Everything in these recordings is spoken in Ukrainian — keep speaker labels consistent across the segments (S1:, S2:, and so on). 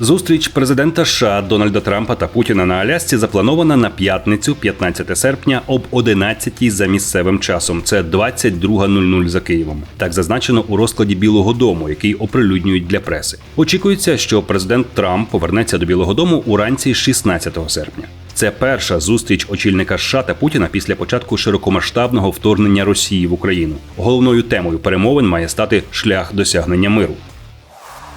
S1: Зустріч президента США Дональда Трампа та Путіна на Алясці запланована на п'ятницю, 15 серпня, об 11 за місцевим часом. Це 22.00 за Києвом. Так зазначено у розкладі Білого Дому, який оприлюднюють для преси. Очікується, що президент Трамп повернеться до Білого Дому уранці 16 серпня. Це перша зустріч очільника США та Путіна після початку широкомасштабного вторгнення Росії в Україну. Головною темою перемовин має стати шлях досягнення миру.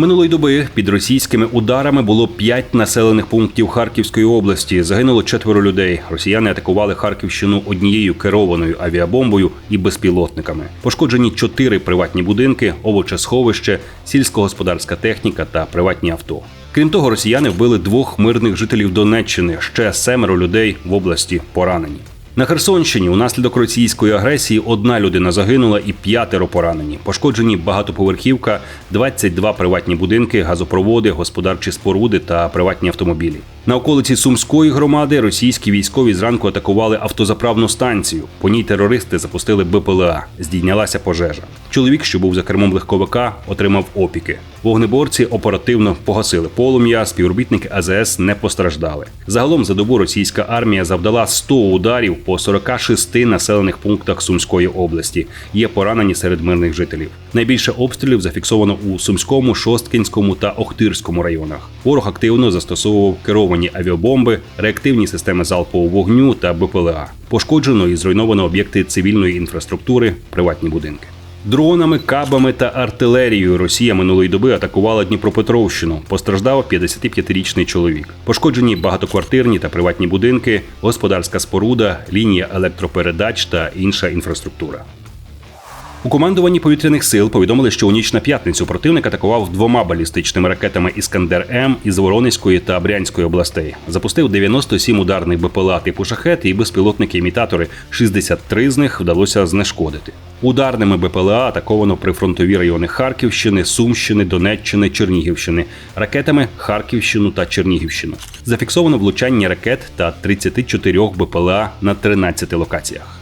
S1: Минулої доби під російськими ударами було п'ять населених пунктів Харківської області. Загинуло четверо людей. Росіяни атакували Харківщину однією керованою авіабомбою і безпілотниками. Пошкоджені чотири приватні будинки, овочесховище, сільськогосподарська техніка та приватні авто. Крім того, росіяни вбили двох мирних жителів Донеччини. Ще семеро людей в області поранені. На Херсонщині унаслідок російської агресії одна людина загинула і п'ятеро поранені. Пошкоджені багатоповерхівка, 22 приватні будинки, газопроводи, господарчі споруди та приватні автомобілі. На околиці Сумської громади російські військові зранку атакували автозаправну станцію. По ній терористи запустили БПЛА. Здійнялася пожежа. Чоловік, що був за кермом легковика, отримав опіки. Вогнеборці оперативно погасили полум'я. Співробітники АЗС не постраждали. Загалом за добу російська армія завдала 100 ударів по 46 населених пунктах Сумської області. Є поранені серед мирних жителів. Найбільше обстрілів зафіксовано у Сумському, Шосткінському та Охтирському районах. Ворог активно застосовував керовані авіабомби, реактивні системи залпового вогню та БПЛА. Пошкоджено і зруйновано об'єкти цивільної інфраструктури, приватні будинки. Дронами, кабами та артилерією Росія минулої доби атакувала Дніпропетровщину. Постраждав 55-річний чоловік. Пошкоджені багатоквартирні та приватні будинки, господарська споруда, лінія електропередач та інша інфраструктура. У командуванні повітряних сил повідомили, що у ніч на п'ятницю противник атакував двома балістичними ракетами Іскандер М із Воронезької та Брянської областей. Запустив 97 ударних БПЛА типу шахет і безпілотники-імітатори. 63 з них вдалося знешкодити. Ударними БПЛА атаковано прифронтові райони Харківщини, Сумщини, Донеччини, Чернігівщини, ракетами Харківщину та Чернігівщину. Зафіксовано влучання ракет та 34 БПЛА на 13 локаціях.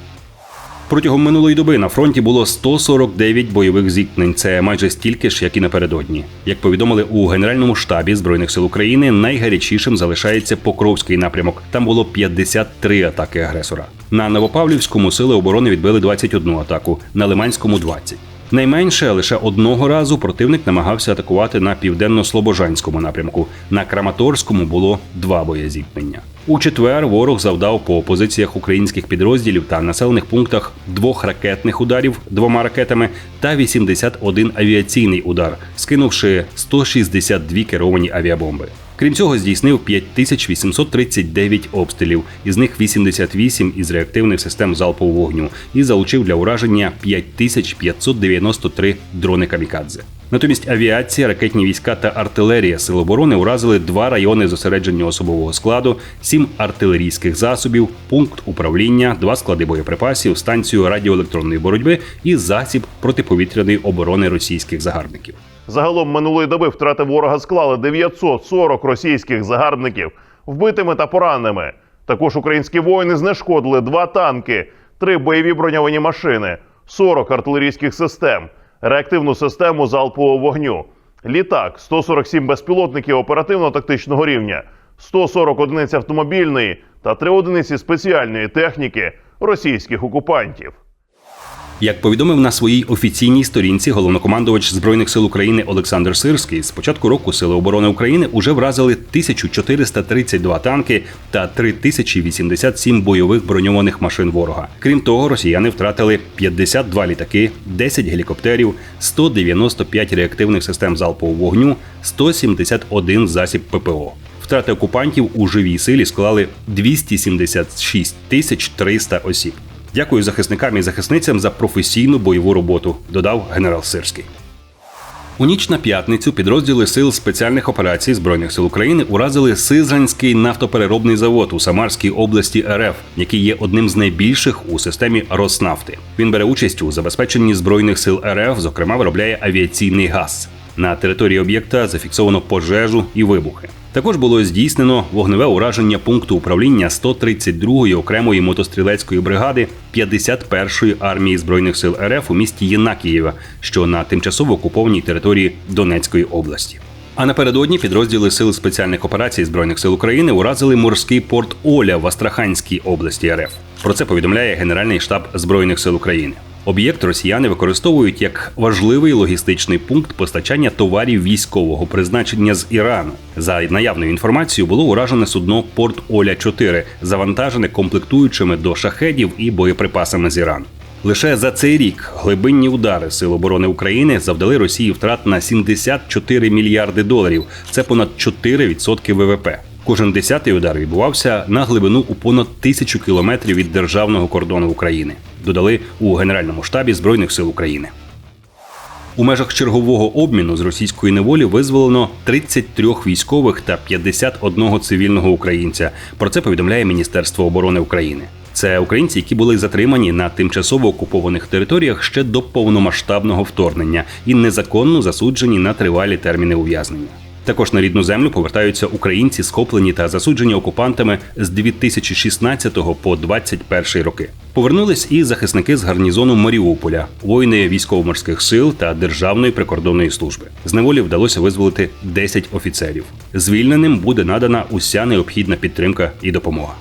S1: Протягом минулої доби на фронті було 149 бойових зіткнень. Це майже стільки ж, як і напередодні. Як повідомили у Генеральному штабі збройних сил України, найгарячішим залишається Покровський напрямок. Там було 53 атаки агресора. На Новопавлівському сили оборони відбили 21 атаку, на Лиманському 20. Найменше лише одного разу противник намагався атакувати на південно-слобожанському напрямку. На Краматорському було два боєзіткнення. У четвер ворог завдав по позиціях українських підрозділів та населених пунктах двох ракетних ударів двома ракетами та 81 авіаційний удар, скинувши 162 керовані авіабомби. Крім цього, здійснив 5839 обстрілів, із них 88 із реактивних систем залпового вогню і залучив для ураження 5593 дрони камікадзе. Натомість авіація, ракетні війська та артилерія Сил оборони уразили два райони зосередження особового складу, сім артилерійських засобів, пункт управління, два склади боєприпасів, станцію радіоелектронної боротьби і засіб протиповітряної оборони російських загарбників.
S2: Загалом минулої доби втрати ворога склали 940 російських загарбників вбитими та пораненими. Також українські воїни знешкодили два танки, три бойові броньовані машини, 40 артилерійських систем, реактивну систему залпового вогню, літак, 147 безпілотників оперативно-тактичного рівня, 140 одиниць автомобільної та 3 одиниці спеціальної техніки російських окупантів.
S1: Як повідомив на своїй офіційній сторінці головнокомандувач збройних сил України Олександр Сирський, з початку року Сили оборони України уже вразили 1432 танки та 3087 бойових броньованих машин ворога. Крім того, росіяни втратили 52 літаки, 10 гелікоптерів, 195 реактивних систем залпового вогню, 171 засіб ППО. Втрати окупантів у живій силі склали 276 тисяч 300 осіб. Дякую захисникам і захисницям за професійну бойову роботу, додав генерал Сирський. У ніч на п'ятницю підрозділи сил спеціальних операцій збройних сил України уразили Сизранський нафтопереробний завод у Самарській області РФ, який є одним з найбільших у системі Роснафти. Він бере участь у забезпеченні збройних сил РФ, зокрема виробляє авіаційний газ. На території об'єкта зафіксовано пожежу і вибухи. Також було здійснено вогневе ураження пункту управління 132-ї окремої мотострілецької бригади 51-ї армії збройних сил РФ у місті Єнакієва, що на тимчасово окупованій території Донецької області. А напередодні підрозділи Сил спеціальних операцій збройних сил України уразили морський порт Оля в Астраханській області РФ. Про це повідомляє Генеральний штаб збройних сил України. Об'єкт росіяни використовують як важливий логістичний пункт постачання товарів військового призначення з Ірану. За наявною інформацією було уражене судно Порт Оля 4 завантажене комплектуючими до шахедів і боєприпасами з Ірану. Лише за цей рік глибинні удари Сил оборони України завдали Росії втрат на 74 мільярди доларів. Це понад 4% ВВП. Кожен десятий удар відбувався на глибину у понад тисячу кілометрів від державного кордону України. Додали у Генеральному штабі Збройних сил України. У межах чергового обміну з російської неволі визволено 33 військових та 51 цивільного українця. Про це повідомляє Міністерство оборони України. Це українці, які були затримані на тимчасово окупованих територіях ще до повномасштабного вторгнення і незаконно засуджені на тривалі терміни ув'язнення. Також на рідну землю повертаються українці, схоплені та засуджені окупантами з 2016 по 2021 роки. Повернулись і захисники з гарнізону Маріуполя, воїни військово-морських сил та Державної прикордонної служби. З неволі вдалося визволити 10 офіцерів. Звільненим буде надана уся необхідна підтримка і допомога.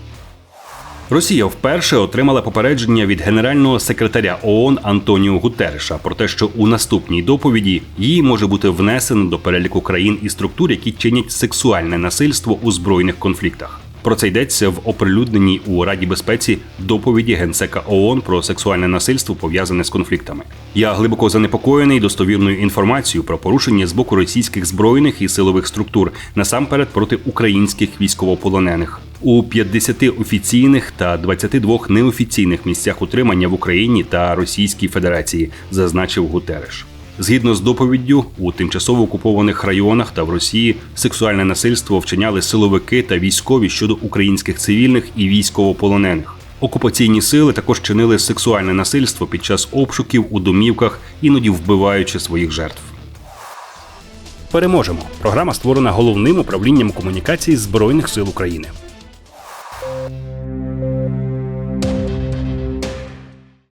S1: Росія вперше отримала попередження від генерального секретаря ООН Антоніо Гутерреша про те, що у наступній доповіді її може бути внесено до переліку країн і структур, які чинять сексуальне насильство у збройних конфліктах. Про це йдеться в оприлюдненій у Раді безпеці доповіді генсека ООН про сексуальне насильство пов'язане з конфліктами. Я глибоко занепокоєний достовірною інформацією про порушення з боку російських збройних і силових структур насамперед проти українських військовополонених у 50 офіційних та 22 неофіційних місцях утримання в Україні та Російській Федерації, зазначив Гутереш. Згідно з доповіддю, у тимчасово окупованих районах та в Росії сексуальне насильство вчиняли силовики та військові щодо українських цивільних і військовополонених. Окупаційні сили також чинили сексуальне насильство під час обшуків у домівках, іноді вбиваючи своїх жертв. Переможемо. Програма створена головним управлінням комунікації Збройних сил України.